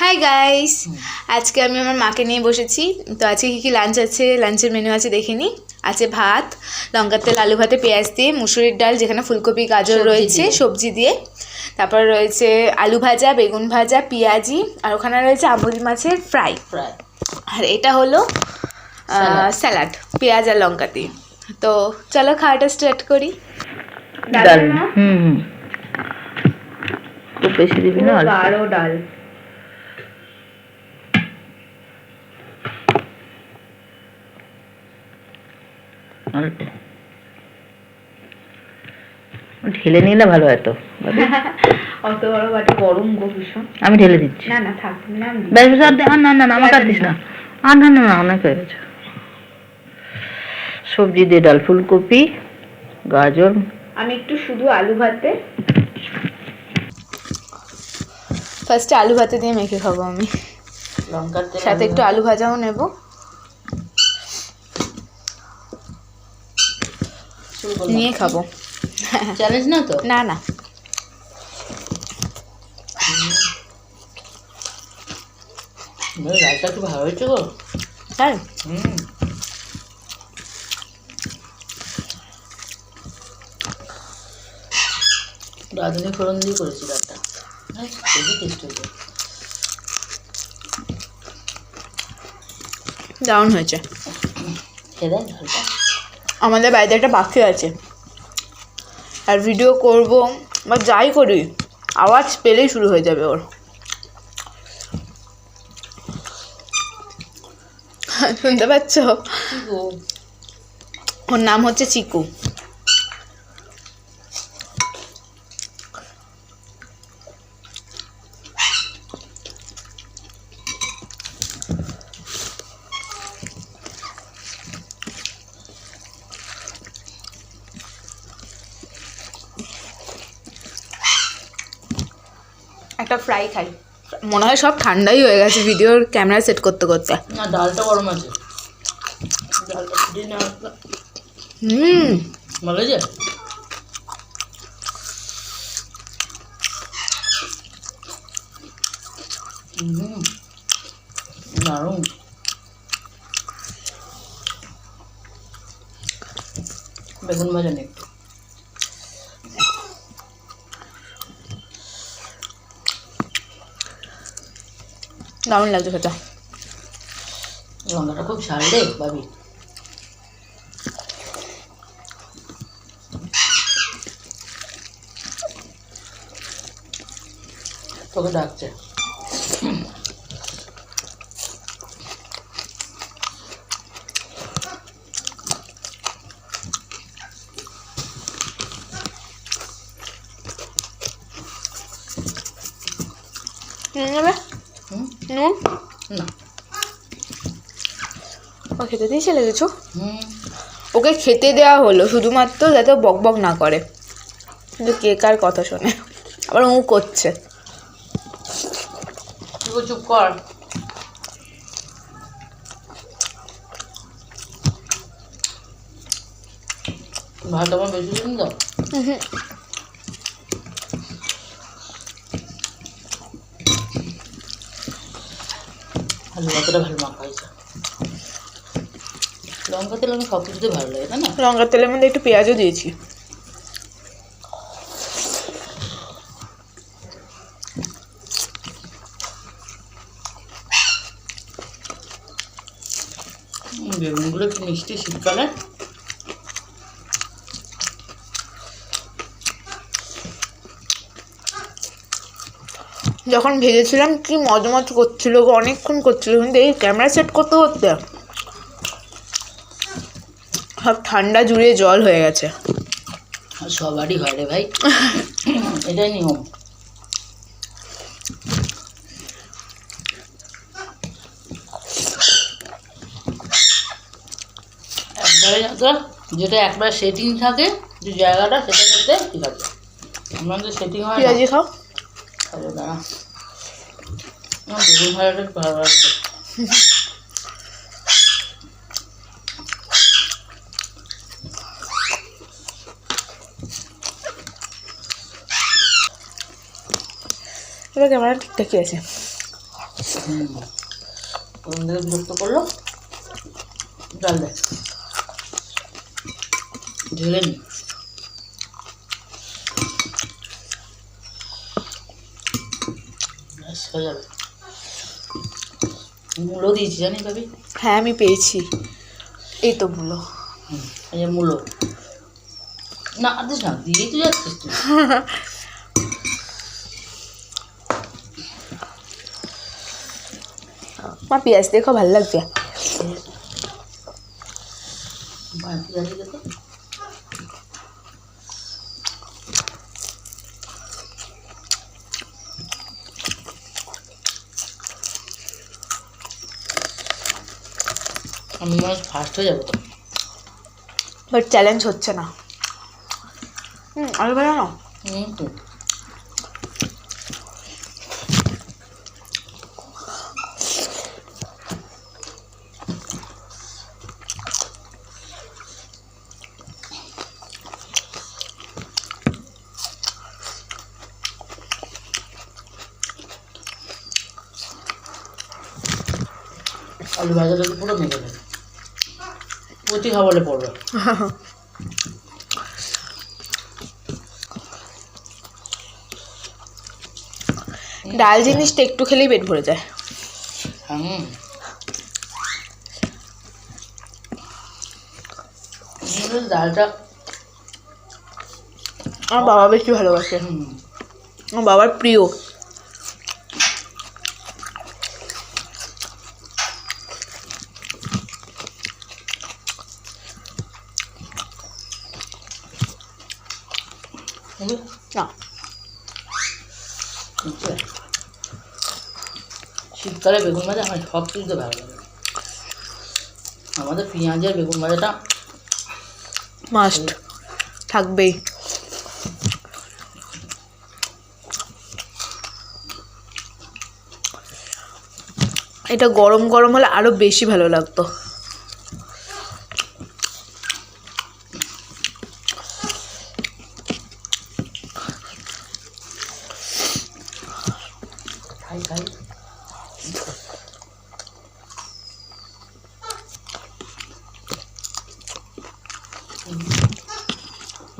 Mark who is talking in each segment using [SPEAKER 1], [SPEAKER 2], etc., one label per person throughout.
[SPEAKER 1] Hi guys আজকে আমি আমার মাকে নিয়ে বসেছি। তো আজকে কী কী লাঞ্চ আছে? লাঞ্চের মেনু আছে দেখে নিই আছে ভাত লঙ্কার তেল আলু ভাতে পেঁয়াজ দিয়ে মুসুরির ডাল যেখানে ফুলকপি গাজর রয়েছে সবজি দিয়ে। তারপর রয়েছে আলু ভাজা বেগুন ভাজা পেঁয়াজি আর ওখানে রয়েছে আমুল মাছের ফ্রাই
[SPEAKER 2] প্রায়
[SPEAKER 1] আর এটা হলো
[SPEAKER 2] স্যালাড।
[SPEAKER 1] পেঁয়াজ আর লঙ্কা দিয়ে। তো চলো খাওয়াটা স্টার্ট করি।
[SPEAKER 2] ডাল। হুম হুম। খুব বেশি দিবি না?
[SPEAKER 1] গাঢ় ডাল।
[SPEAKER 2] অল্প ঢেলে নিলে ভালো হতো
[SPEAKER 1] অত বড় বাটি গরম গো ভীষণ।
[SPEAKER 2] আমি ঢেলে দিচ্ছি।
[SPEAKER 1] না না থাক না
[SPEAKER 2] বেশ বেশ আর না না না আমাকে আর দিস না। আর না না না অনেক হয়ে গেছে। সবজি দিয়ে ডাল ফুলকপি গাজর।
[SPEAKER 1] আমি একটু শুধু আলু ভাতে। ফার্স্টে আলু ভাতে দিয়ে মেখে খাব আমি।
[SPEAKER 2] লঙ্কার
[SPEAKER 1] সাথে একটু আলু ভাজাও নেব। নিয়ে খাব।
[SPEAKER 2] চ্যালেঞ্জ না তো?
[SPEAKER 1] না না।
[SPEAKER 2] ডালটা একটু ভালো হয়েছে গো।
[SPEAKER 1] তাই?
[SPEAKER 2] হুম। রাঁধুনি ফোড়ন দিয়ে করেছি ডালটা। হ্যাঁ, খুবই টেস্ট হয়েছে।
[SPEAKER 1] দারুণ হয়েছে।
[SPEAKER 2] খেয়ে দেয় ঝালটা।
[SPEAKER 1] আমাদের বাড়িতে একটা পাখি আছে। আর ভিডিও করব বা যাই করি আওয়াজ পেলেই শুরু হয়ে যাবে ওর। শুনতে পাচ্ছ? ওর নাম হচ্ছে চিকু। একটা ফ্রাই খাই। মনে হয় সব ঠান্ডাই হয়ে গেছে ভিডিওর ক্যামেরা সেট করতে করতে।
[SPEAKER 2] না ডালটা গরম আছে।
[SPEAKER 1] হুম।
[SPEAKER 2] ভালো যে দারুণ। বেগুন ভাজা নেই। একটু
[SPEAKER 1] দারুণ লাগছে খেতে।
[SPEAKER 2] লঙ্কাটা খুব ঝাল রে ভাবি। তোকে ডাকছে।
[SPEAKER 1] নুন
[SPEAKER 2] না।
[SPEAKER 1] ও খেতে দিয়ে চলে গেছো?
[SPEAKER 2] হুম।
[SPEAKER 1] ওকে খেতে দেওয়া হলো শুধুমাত্র যাতে বক বক না করে। কিন্তু কে কার কথা শোনে। আবার ও করছে।
[SPEAKER 2] চুপ কর। ভাত আমার বেশি দিন দাও ভাতটা ভালো মাখা হয়েছে। লঙ্কা তেল আমার সব কিছুতে ভালো লাগে তাই না?
[SPEAKER 1] লঙ্কার তেলের মধ্যে একটু পেঁয়াজও দিয়েছি।
[SPEAKER 2] বেগুনগুলো কি মিষ্টি শীতকালে।
[SPEAKER 1] যখন ভেজেছিলাম কি মজমজ করছিল গো অনেকক্ষণ করছিল কিন্তু এই ক্যামেরা সেট করতে করতে সব ঠান্ডা জুড়ে জল হয়ে গেছে।
[SPEAKER 2] সবারই হয় রে ভাই। এটাই নিয়ম। যেটা একবার সেটিং থাকে যে জায়গাটা সেটা করতে ঠিক আছে। আমার তো সেটিং হয়
[SPEAKER 1] খাও।
[SPEAKER 2] তাহলে দাঁড়া। আমার বেগুন ভাজাটা ভালো লাগছে।
[SPEAKER 1] এবার ক্যামেরা ঠিকঠাকই আছে
[SPEAKER 2] বিরক্ত করল? ডাল দেয় ঢেলে নি। হয়ে যাবে। মূলো দিয়েছি জানি ভাবি?
[SPEAKER 1] হ্যাঁ আমি পেয়েছি। এই তো মূলো
[SPEAKER 2] এই যে মূলো। না দিস না দিয়েই তো যাচ্ছিস তুই।
[SPEAKER 1] মা পেঁয়াজ দেখো ভালো লাগছে।
[SPEAKER 2] বাড়তি দাঁড়িয়ে আমি মনে ফার্স্ট হয়ে যাব তো।
[SPEAKER 1] বাট চ্যালেঞ্জ হচ্ছে না। হুম আলু ভাজা না
[SPEAKER 2] তো। আলু ভাজাটা পুরো মেঘে দেবে প্রতি খাবারে পড়বে।
[SPEAKER 1] ডাল জিনিসটা একটু খেলেই পেট ভরে যায়।
[SPEAKER 2] হুম। ডালটা
[SPEAKER 1] আমার বাবা বেশি ভালোবাসে। আমার বাবার প্রিয়
[SPEAKER 2] হবে?
[SPEAKER 1] না
[SPEAKER 2] বুঝলে? শীতকালে বেগুন ভাজা আমার সব কিছুতে ভালো লাগে আমাদের পেঁয়াজের বেগুন ভাজাটা
[SPEAKER 1] মাস্ট থাকবেই। এটা গরম গরম হলে আরও বেশি ভালো লাগতো
[SPEAKER 2] খাই খাই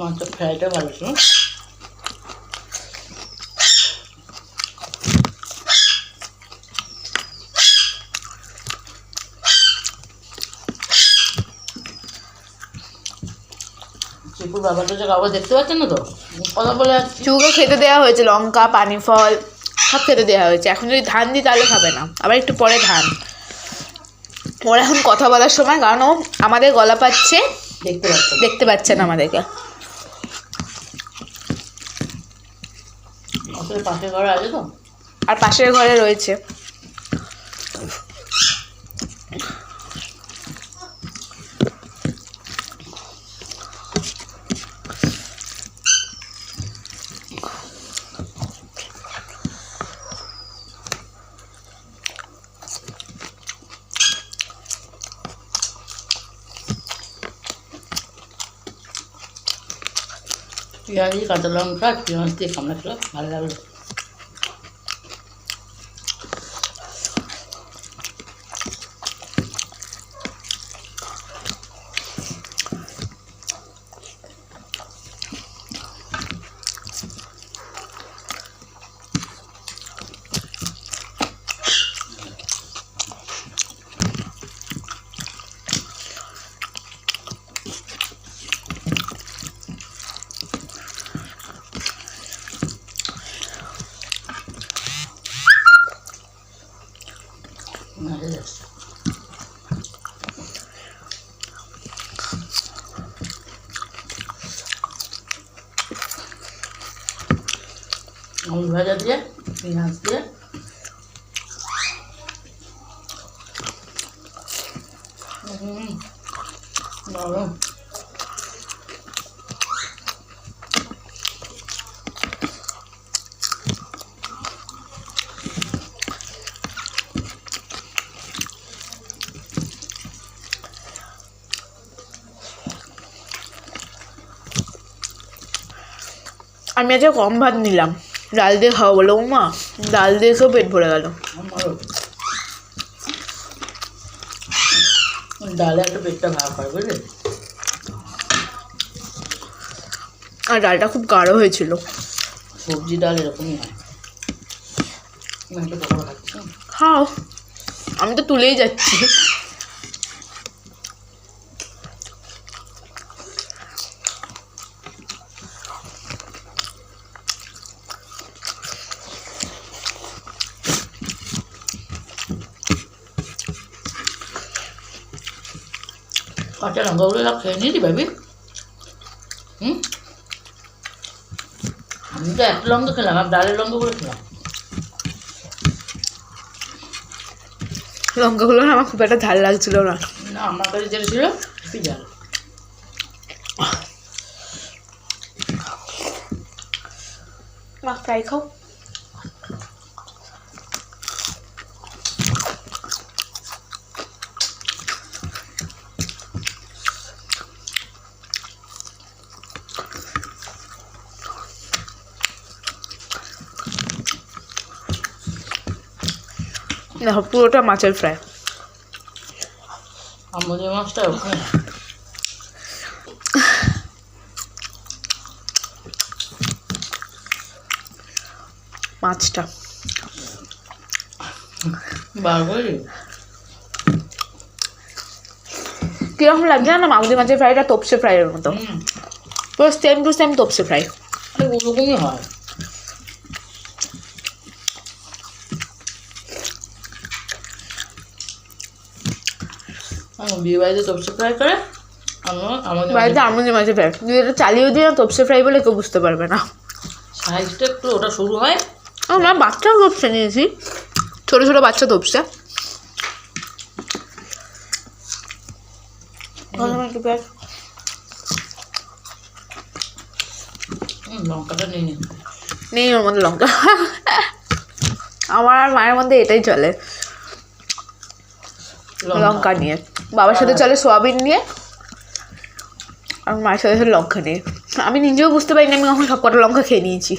[SPEAKER 2] মাছটা ফ্রাইটা ভালো ছিল চিপুর বাবাটা যে কাগজ দেখতে পাচ্ছেন না তো কথা বলে
[SPEAKER 1] চুকে খেতে দেওয়া হয়েছে লঙ্কা পানি ফল সব খেতে দেওয়া হয়েছে। এখন যদি ধান দিই তাহলে খাবে না। আবার একটু পরে ধান। ওর এখন কথা বলার সময় কারণ ও আমাদের গলা পাচ্ছে।
[SPEAKER 2] দেখতে পাচ্ছেন
[SPEAKER 1] দেখতে পাচ্ছে না আমাদেরকে।
[SPEAKER 2] আসলে পাশে ঘরে আছে তো?
[SPEAKER 1] আর পাশের ঘরে রয়েছে।
[SPEAKER 2] পেঁয়াজ কাঁচা লঙ্কা পেঁয়াজ দিয়ে কামড়া খেলাম ভালো লাগল ভালো লাগছে আলু ভাজা দিয়ে পেঁয়াজ দিয়ে।
[SPEAKER 1] আমি আজকে কম ভাত নিলাম। ডাল দিয়ে খাওয়া বলো মা ডাল দিয়ে খেয়েও পেট ভরে গেল।
[SPEAKER 2] ডালে একটা পেটটা ভাগ করে বুঝলে?
[SPEAKER 1] আর ডালটা খুব গাঢ় হয়েছিল।
[SPEAKER 2] সবজি ডাল এরকমই হয়।
[SPEAKER 1] খাও। আমি তো তুলেই যাচ্ছি।
[SPEAKER 2] কাঁচা লঙ্কাগুলো সব খেয়ে নিয়েছি ভাবি হুম আমি তো এক লঙ্কা খেলাম আর ডালের লঙ্কাগুলো খেলাম
[SPEAKER 1] লঙ্কাগুলো না আমার খুব একটা ঝাল লাগছিল না
[SPEAKER 2] না আমার কাছে যেটা ছিল একটু
[SPEAKER 1] মা ফ্রাই খাও দেখো পুরোটা মাছের ফ্রাই।
[SPEAKER 2] আমাদের মাছটা ওখানে।
[SPEAKER 1] মাছটা। কীরকম লাগছে না মাগুদি মাছের ফ্রাইটা তপসে ফ্রাইয়ের মতো। পুরো সেম টু সেম তপসে ফ্রাই।
[SPEAKER 2] ওরকমই হয়। বিয়ে বাড়িতে তপসে ফ্রাই করে
[SPEAKER 1] বাড়িতে ফ্রাই যদি এটা চালিয়ে দিয়ে না তপসে ফ্রাই বলে কেউ বুঝতে পারবে না।
[SPEAKER 2] সাইজটা একটু ওটা শুরু হয়।
[SPEAKER 1] আমরা বাচ্চাও তপসে নিয়েছি। ছোটো ছোটো বাচ্চা তপসে।
[SPEAKER 2] লঙ্কাটা নিয়ে নেই
[SPEAKER 1] ওর মধ্যে লঙ্কা। আমার আর মায়ের মধ্যে এটাই চলে। লঙ্কা নিয়ে। বাবার সাথে চলে সোয়াবিন নিয়ে আর মায়ের সাথে সাথে লঙ্কা নিয়ে। আমি নিজেও বুঝতে পারিনি আমি কখন সব কটা লঙ্কা খেয়ে নিয়েছি।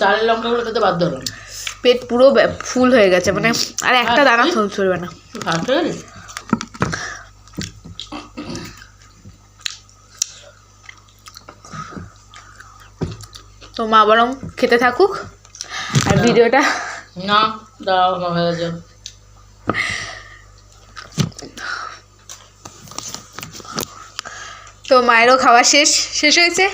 [SPEAKER 2] ডালের লঙ্কাগুলো খেতে বাধ্য হলাম।
[SPEAKER 1] পেট পুরো ফুল হয়ে গেছে মানে আর একটা দানা চলবে না। তো মা বরং খেতে থাকুক। আর ভিডিওটা
[SPEAKER 2] না। দাঁড়াও আমার হয়ে যাও
[SPEAKER 1] তো মায়েরও খাওয়া শেষ শেষ হয়েছে?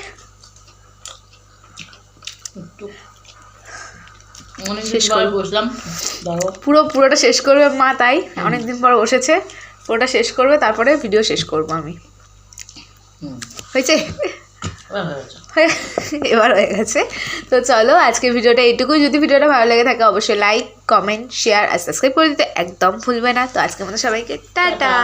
[SPEAKER 1] পুরো পুরোটা শেষ করবে মা তাই অনেকদিন পর বসেছে। পুরোটা শেষ করবে তারপরে ভিডিও শেষ করব আমি। হয়েছে?
[SPEAKER 2] এবার হয়ে গেছে।
[SPEAKER 1] তো চলো, আজকের ভিডিওটা এইটুকুই। যদি ভিডিওটা ভালো লেগে থাকে, অবশ্যই লাইক কমেন্ট শেয়ার আর সাবস্ক্রাইব করে দিতে একদম ভুলবে না। তো আজকে মতো সবাইকে, টাটা!